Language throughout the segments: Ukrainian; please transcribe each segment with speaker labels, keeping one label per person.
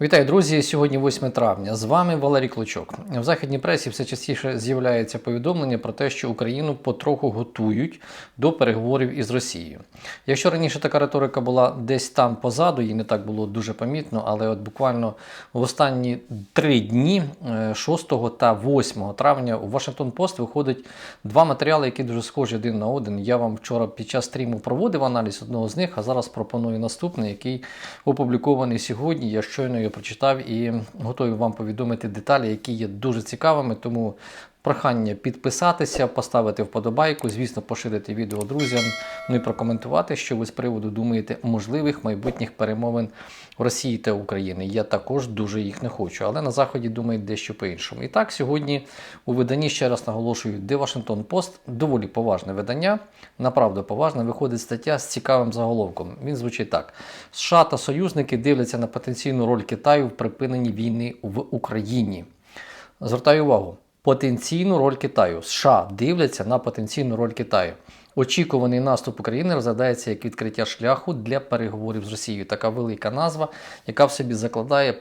Speaker 1: Вітаю, друзі! Сьогодні 8 травня. З вами Валерій Клочок. В західній пресі все частіше з'являється повідомлення про те, що Україну потроху готують до переговорів із Росією. Якщо раніше така риторика була десь там позаду, і не так було дуже помітно, але от буквально в останні три дні, е, 6 та 8 травня, у Вашингтон Пост виходить два матеріали, які дуже схожі один на один. Я вам вчора під час стріму проводив аналіз одного з них, а зараз пропоную наступний, який опублікований сьогодні. Я щойно прочитав і готовий вам повідомити деталі, які є дуже цікавими. Тому прохання підписатися, поставити вподобайку, звісно, поширити відео друзям, ну і прокоментувати, що ви з приводу думаєте можливих майбутніх перемовин Росії та України. Я також дуже їх не хочу, але на заході думають дещо по-іншому. І так, сьогодні у виданні ще раз наголошую, де Вашингтон Пост доволі поважне видання, направду поважне, виходить стаття з цікавим заголовком. Він звучить так: США та союзники дивляться на потенційну роль Китаю в припиненні війни в Україні. Звертаю увагу. Потенційну роль Китаю. США дивляться на потенційну роль Китаю. Очікуваний наступ України розглядається як відкриття шляху для переговорів з Росією. Така велика назва, яка в собі закладає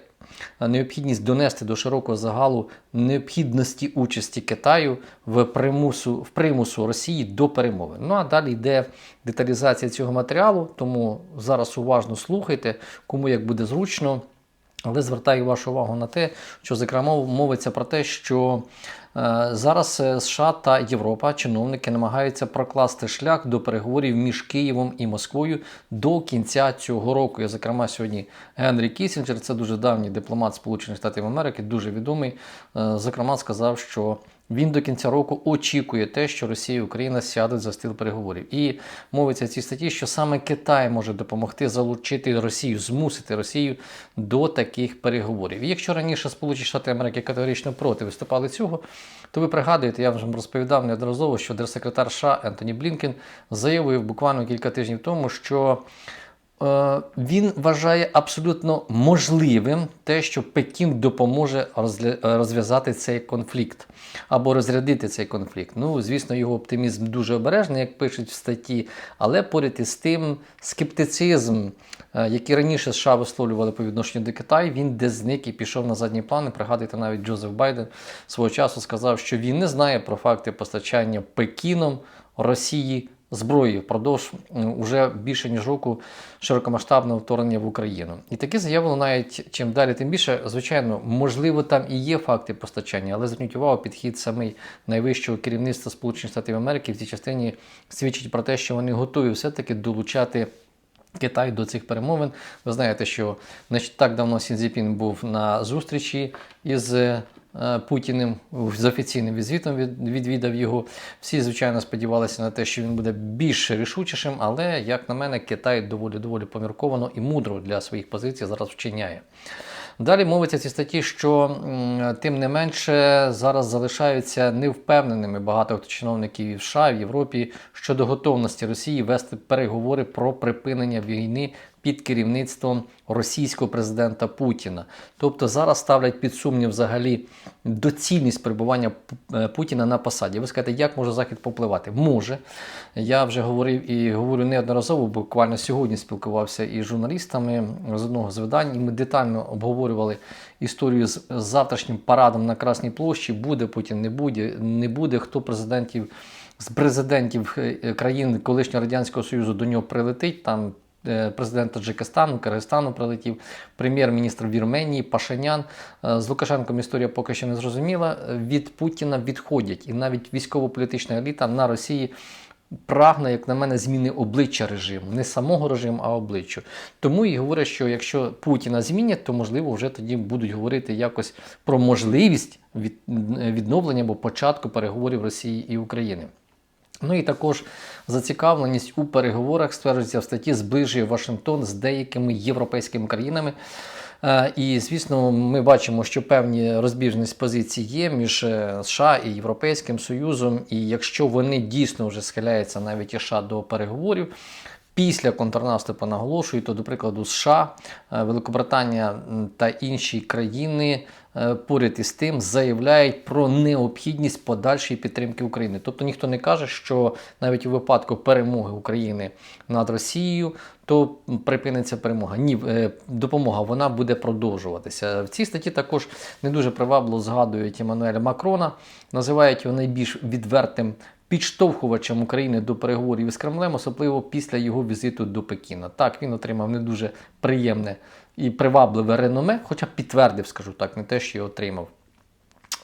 Speaker 1: необхідність донести до широкого загалу необхідності участі Китаю в примусу, в примусу Росії до перемови. Ну а далі йде деталізація цього матеріалу, тому зараз уважно слухайте, кому як буде зручно. Але звертаю вашу увагу на те, що зокрема мовиться про те, що е, зараз е, США та Європа, чиновники намагаються прокласти шлях до переговорів між Києвом і Москвою до кінця цього року. І, зокрема, сьогодні Генрі Кісінджер, це дуже давній дипломат Сполучених Штатів Америки, дуже відомий. е, Зокрема, сказав, що він до кінця року очікує те, що Росія і Україна сядуть за стіл переговорів. І мовиться в цій статті, що саме Китай може допомогти залучити Росію, змусити Росію до таких переговорів. І якщо раніше Сполучені Штати Америки категорично проти виступали цього, то ви пригадуєте, я вже розповідав неодноразово, що держсекретар США Ентоні Блінкен заявив буквально кілька тижнів тому, що Він вважає абсолютно можливим те, що Пекін допоможе розв'язати цей конфлікт або розрядити цей конфлікт. Ну, звісно, його оптимізм дуже обережний, як пишуть в статті, але поряд із тим скептицизм, е, який раніше США висловлювали по відношенню до Китаю, він де зник і пішов на задні плани. Пригадуйте, навіть Джозеф Байден свого часу сказав, що він не знає про факти постачання Пекіном Росії зброї впродовж уже більше ніж року широкомасштабного вторгнення в Україну. І такі заяви лунають чим далі, тим більше. Звичайно, можливо, там і є факти постачання, але зверніть увагу, підхід самий найвищого керівництва Сполучених Штатів Америки в цій частині свідчить про те, що вони готові все-таки долучати. Китай до цих перемовин. Ви знаєте, що не так давно Сін Цзіпін був на зустрічі із е, Путіним з офіційним візитом від- відвідав його. Всі, звичайно, сподівалися на те, що він буде більш рішучішим, але, як на мене, Китай доволі доволі помірковано і мудро для своїх позицій зараз вчиняє. Далі мовиться в цій статті, що тим не менше зараз залишаються невпевненими багато хто чиновників і в США в Європі щодо готовності Росії вести переговори про припинення війни під керівництвом російського президента Путіна. Тобто зараз ставлять під сумнів взагалі доцільність перебування е, Путіна на посаді. Ви скажете, як може Захід попливати? Може. Я вже говорив і говорю неодноразово, буквально сьогодні спілкувався із журналістами з одного з видань, і ми детально обговорювали історію з завтрашнім парадом на Красній площі. Буде Путін, не буде, не буде, хто президентів з президентів е, країн колишнього радянського союзу до нього прилетить. Там е, президент Таджикистану, Киргизстану прилетів, прем'єр-міністр Вірменії, Пашинян. Е, З Лукашенком історія поки що не зрозуміла. Від Путіна відходять, і навіть військово-політична еліта на Росії. Прагне, як на мене, зміни обличчя режиму, не самого режиму, а обличчя. Тому і говорять, що якщо Путіна змінять, то можливо вже тоді будуть говорити якось про можливість від, відновлення або початку переговорів Росії і України. Ну і також зацікавленість у переговорах стверджується в статті зближує Вашингтон з деякими європейськими країнами. Е, І, звісно, ми бачимо, що певні розбіжність позицій є між е, США і Європейським Союзом. І якщо вони дійсно вже схиляються навіть США до переговорів, Після контрнаступу наголошую, то, до прикладу, США, е, Великобританія та інші країни е, поряд із тим заявляють про необхідність подальшої підтримки України. Тобто ніхто не каже, що навіть у випадку перемоги України над Росією, то припиниться перемога. Ні, е, допомога вона буде продовжуватися. В цій статті також не дуже привабливо згадують Еммануеля Макрона, називають його найбільш відвертим підштовхувачем України до переговорів із Кремлем, особливо після його візиту до Пекіна. Так, він отримав не дуже приємне і привабливе реноме, хоча підтвердив, скажу так, не те, що його отримав.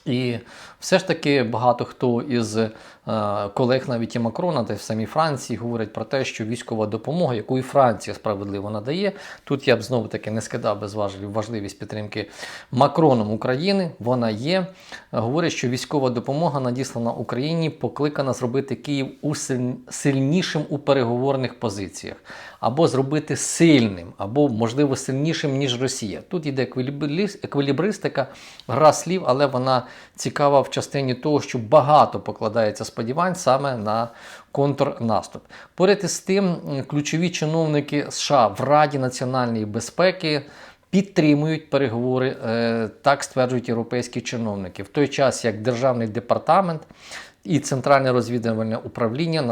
Speaker 1: І все ж таки багато хто із колег, навіть і Макрона, та й в самій Франції, говорять про те, що військова допомога, яку і Франція справедливо надає. Тут я б знову таки не скидав без важливість підтримки Макроном України. Вона є. Говорять, що військова допомога надіслана Україні, покликана зробити Київ усиль- сильнішим у переговорних позиціях, або зробити сильним, або можливо сильнішим ніж Росія. Тут йде еквілібристика, гра слів, але вона цікава в частині того, що багато покладається сподівань саме на контрнаступ. Поряд із тим, ключові чиновники США в Раді національної безпеки. Підтримують переговори, е, так стверджують європейські чиновники, в той час як державний департамент і центральне розвідувальне управління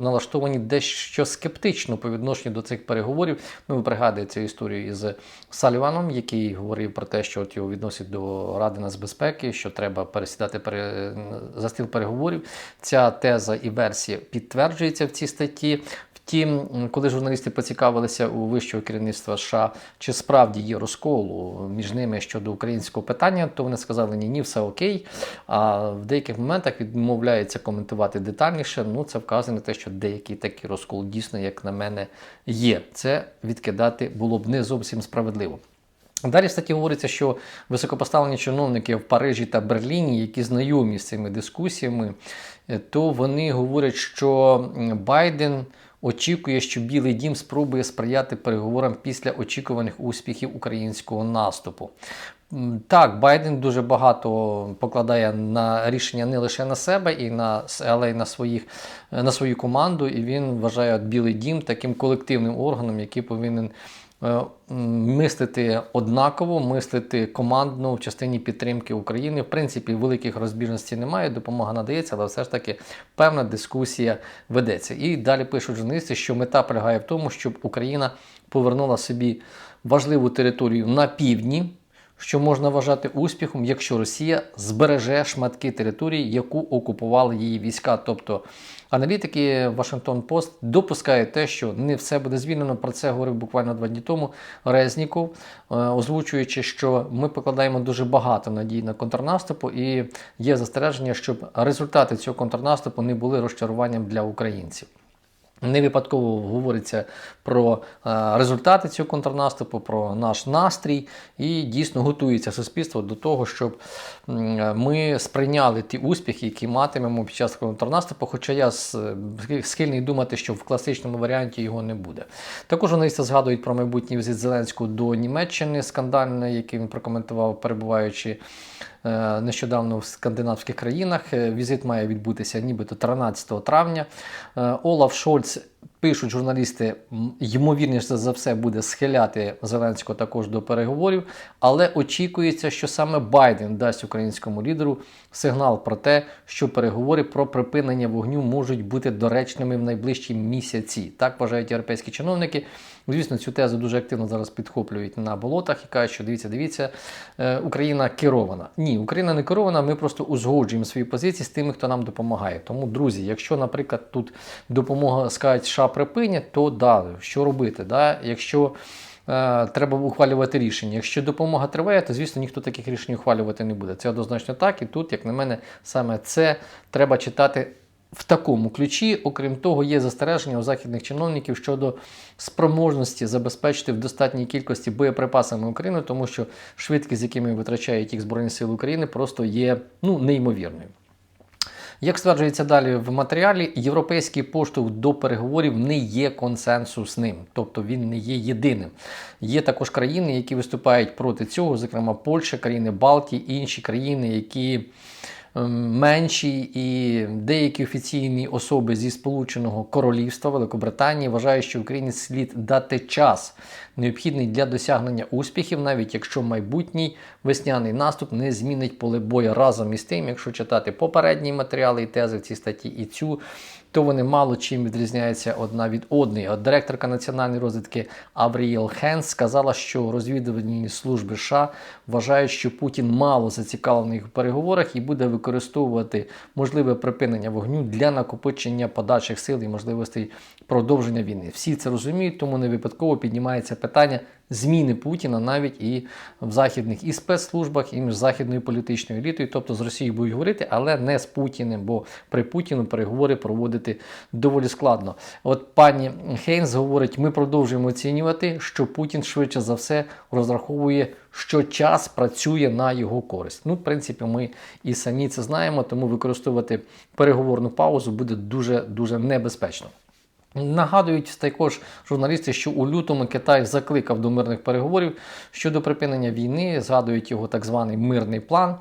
Speaker 1: налаштовані дещо скептично по відношенню до цих переговорів. Ну, ви пригадуєте історію із Саліваном, який говорив про те, що от його відносять до Ради нацбезпеки, що треба пересідати пере... за стіл переговорів. Ця теза і версія підтверджується в цій статті. Втім, коли журналісти поцікавилися у вищого керівництва США, чи справді є розкол між ними щодо українського питання, то вони сказали, ні, ні, все окей. А в деяких моментах відмовляється коментувати детальніше. Ну, це вказує на те, що деякий такий розкол дійсно, як на мене, є. Це відкидати було б не зовсім справедливо. Далі в статті говориться, що високопоставлені чиновники в Парижі та Берліні, які знайомі з цими дискусіями, е, то вони говорять, що Байден очікує, що Білий Дім спробує сприяти переговорам після очікуваних успіхів українського наступу. Так, Байден дуже багато покладає на рішення не лише на себе, і на, але й на, своїх, е, на свою команду, і він вважає Білий Дім таким колективним органом, який повинен мислити однаково, мислити командно в частині підтримки України. В принципі, великих розбіжностей немає, допомога надається, але все ж таки певна дискусія ведеться. І далі пишуть журналісти, що мета полягає в тому, щоб Україна повернула собі важливу територію на півдні. Що можна вважати успіхом, якщо Росія збереже шматки території, яку окупували її війська. Тобто аналітики Вашингтон Пост допускають те, що не все буде звільнено. Про це говорив буквально два дні тому Резніков, е, озвучуючи, що ми покладаємо дуже багато надій на контрнаступу, і є застереження, щоб результати цього контрнаступу не були розчаруванням для українців. Не випадково говориться про е, результати цього контрнаступу, про наш настрій, і дійсно готується суспільство до того, щоб ми сприйняли ті успіхи, які матимемо під час контрнаступу. Хоча я схильний думати, що в класичному варіанті його не буде. Також журналісти згадують про майбутній візит Зеленського до Німеччини, скандальний, який він прокоментував, перебуваючи е, нещодавно в скандинавських країнах. Е, Візит має відбутися нібито 13 травня. Е, Олаф Шольц. Пишуть журналісти, ймовірніше за все буде схиляти Зеленського також до переговорів, але очікується, що саме Байден дасть українському лідеру сигнал про те, що переговори про припинення вогню можуть бути доречними в найближчі місяці. Так вважають європейські чиновники. Звісно, цю тезу дуже активно зараз підхоплюють на болотах і кажуть, що дивіться, дивіться, е, Україна керована. Ні, Україна не керована. Ми просто узгоджуємо свої позиції з тими, хто нам допомагає. Тому, друзі, якщо, наприклад, тут допомога скажуть, США припинять, то да, що робити? Да? Якщо е, треба ухвалювати рішення. Якщо допомога триває, то звісно ніхто таких рішень ухвалювати не буде. Це однозначно так. І тут, як на мене, саме це треба читати. В такому ключі, окрім того, є застереження у західних чиновників щодо спроможності забезпечити в достатній кількості боєприпасами Україну, тому що швидкість, з якими витрачають їх Збройні Сили України, просто є ну, неймовірною. Як стверджується далі в матеріалі, європейський поштовх до переговорів не є консенсусним, тобто він не є єдиним. Є також країни, які виступають проти цього, зокрема Польща, країни Балтії, інші країни, які менші і деякі офіційні особи зі Сполученого Королівства Великобританії вважають, що Україні слід дати час необхідний для досягнення успіхів, навіть якщо майбутній весняний наступ не змінить поле бою разом із тим, якщо читати попередні матеріали і тези в цій статті і цю. То вони мало чим відрізняються одна від одної. От директорка національної розвідки Аврієл Хенс сказала, що розвідувальні служби США вважають, що Путін мало зацікавлений в переговорах і буде використовувати можливе припинення вогню для накопичення подальших сил і можливостей продовження війни. Всі це розуміють, тому не випадково піднімається питання зміни Путіна навіть і в західних і спецслужбах, і між західною політичною елітою, тобто з Росією будуть говорити, але не з Путіним, бо при Путіну переговори проводити доволі складно. От пані Хейнс говорить: ми продовжуємо оцінювати, що Путін швидше за все розраховує, що час працює на його користь. Ну, в принципі, ми і самі це знаємо, тому використовувати переговорну паузу буде дуже дуже небезпечно. Нагадують також журналісти, що у лютому Китай закликав до мирних переговорів щодо припинення війни, згадують його так званий мирний план.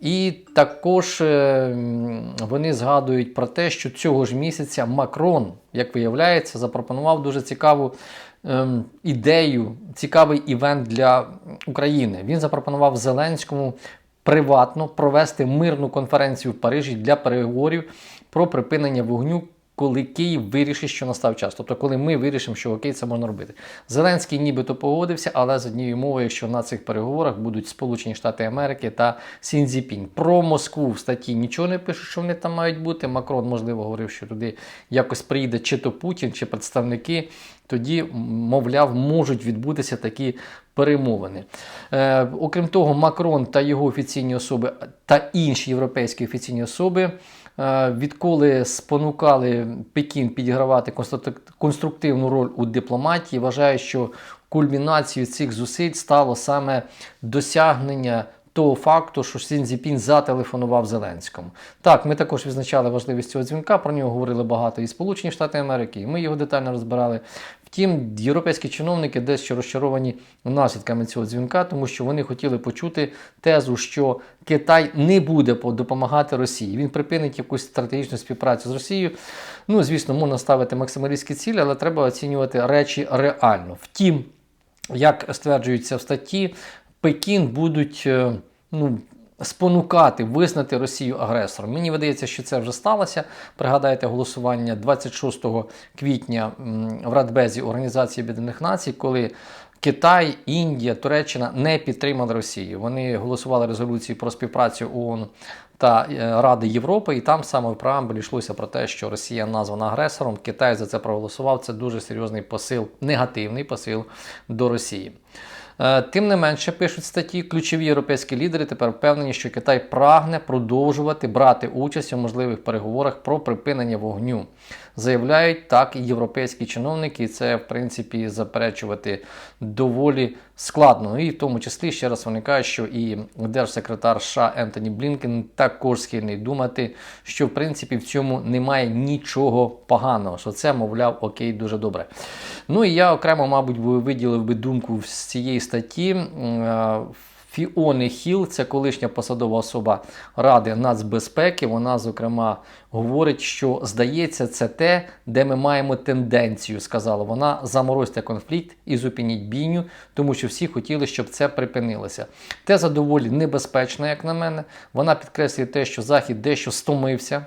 Speaker 1: І також е, вони згадують про те, що цього ж місяця Макрон, як виявляється, запропонував дуже цікаву ем, ідею, цікавий івент для України. Він запропонував Зеленському приватно провести мирну конференцію в Парижі для переговорів про припинення вогню коли Київ вирішить, що настав час. Тобто, коли ми вирішимо, що окей, це можна робити. Зеленський нібито погодився, але з однією мовою, що на цих переговорах будуть Сполучені Штати Америки та Сінзіпінь. Про Москву в статті нічого не пишуть, що вони там мають бути. Макрон, можливо, говорив, що туди якось приїде чи то Путін, чи представники. Тоді, мовляв, можуть відбутися такі перемовини. Е, Окрім того, Макрон та його офіційні особи та інші європейські офіційні особи відколи спонукали Пекін підігравати конструктивну роль у дипломатії, вважаю, що кульмінацією цих зусиль стало саме досягнення. Того факту, що Сінзіпін зателефонував Зеленському. Так, ми також відзначали важливість цього дзвінка. Про нього говорили багато і Сполучені Штати Америки, і ми його детально розбирали. Втім, європейські чиновники дещо розчаровані наслідками цього дзвінка, тому що вони хотіли почути тезу, що Китай не буде допомагати Росії. Він припинить якусь стратегічну співпрацю з Росією. Ну, звісно, можна ставити максималістські цілі, але треба оцінювати речі реально. Втім, як стверджується в статті, Пекін будуть е, ну, спонукати визнати Росію агресором. Мені видається, що це вже сталося. Пригадайте голосування 26 квітня в Радбезі Організації Об'єднаних Націй, коли Китай, Індія, Туреччина не підтримали Росію. Вони голосували резолюції про співпрацю ООН та е, Ради Європи, і там саме в преамбулі йшлося про те, що Росія названа агресором. Китай за це проголосував. Це дуже серйозний посил, негативний посил до Росії. Е, тим не менше, пишуть статті, ключові європейські лідери тепер впевнені, що Китай прагне продовжувати брати участь у можливих переговорах про припинення вогню. Заявляють так і європейські чиновники, і це, в принципі, заперечувати доволі складно. І в тому числі ще раз виникає, що і держсекретар США Ентоні Блінкен також схильний думати, що в принципі в цьому немає нічого поганого. Що це, мовляв, окей, дуже добре. Ну і я окремо, мабуть, виділив би думку з цієї статті. Фіони Хіл, це колишня посадова особа Ради нацбезпеки. Вона, зокрема, говорить, що здається, це те, де ми маємо тенденцію. Сказала вона, заморозьте конфлікт і зупиніть бійню, тому що всі хотіли, щоб це припинилося. Теза доволі небезпечна, як на мене. Вона підкреслює те, що Захід дещо стомився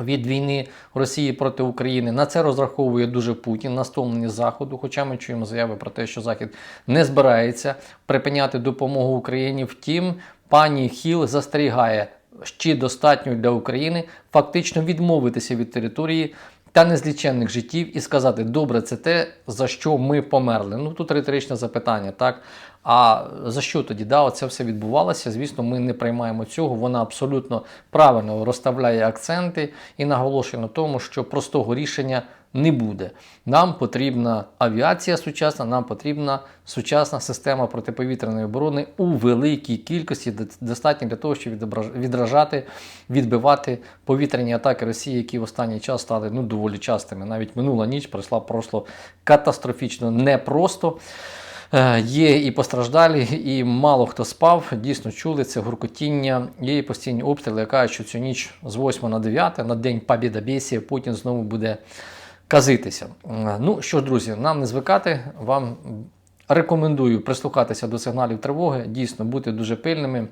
Speaker 1: від війни Росії проти України. На це розраховує дуже Путін на стомлені Заходу. Хоча ми чуємо заяви про те, що Захід не збирається припиняти допомогу Україні. Втім, пані Хіл застерігає, Ще достатньо для України фактично відмовитися від території. Та незліченних життів і сказати, добре, це те, за що ми померли. Ну тут риторичне запитання, так? А за що тоді да, це все відбувалося? Звісно, ми не приймаємо цього. Вона абсолютно правильно розставляє акценти і наголошує на тому, що простого рішення не буде. Нам потрібна авіація сучасна, нам потрібна сучасна система протиповітряної оборони у великій кількості, достатньо для того, щоб відражати, відбивати повітряні атаки Росії, які в останній час стали ну, доволі частими. Навіть минула ніч пройшла просто катастрофічно непросто. Е, Є і постраждалі, і мало хто спав. Дійсно чули це гуркотіння. Є і постійні обстріли, яка що цю ніч з 8 на 9 на день Побєдобєсія Путін знову буде казитися. Ну що ж, друзі, нам не звикати. Вам рекомендую прислухатися до сигналів тривоги, дійсно бути дуже пильними.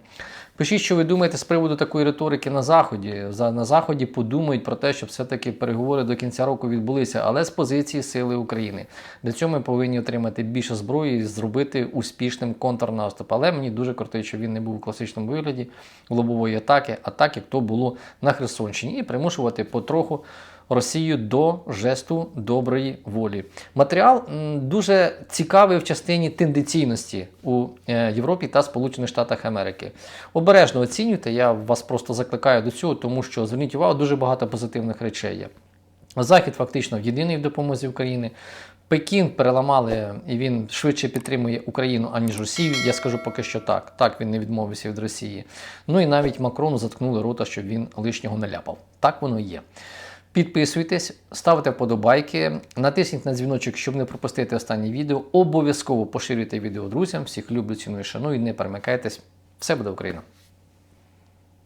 Speaker 1: Пишіть, що ви думаєте з приводу такої риторики на Заході. На Заході подумають про те, щоб все-таки переговори до кінця року відбулися, але з позиції Сили України. Для цього ми повинні отримати більше зброї і зробити успішним контрнаступ. Але мені дуже кортить, що він не був у класичному вигляді лобової атаки, а так як то було на Херсонщині, і примушувати потроху Росію до жесту доброї волі. Матеріал дуже цікавий в частині тенденційності у е, Європі та Сполучених Штатах Америки. Обережно оцінюйте, я вас просто закликаю до цього, тому що зверніть увагу, дуже багато позитивних речей є. Захід фактично єдиний в допомозі України. Пекін переламали і він швидше підтримує Україну, аніж Росію. Я скажу поки що так. Так він не відмовився від Росії. Ну і навіть Макрону заткнули рота, щоб він лишнього не ляпав. Так воно і є. Підписуйтесь, ставте вподобайки, натисніть на дзвіночок, щоб не пропустити останні відео. Обов'язково поширюйте відео друзям. Всіх люблю, ціную, шаную, не перемикайтесь. Все буде Україна!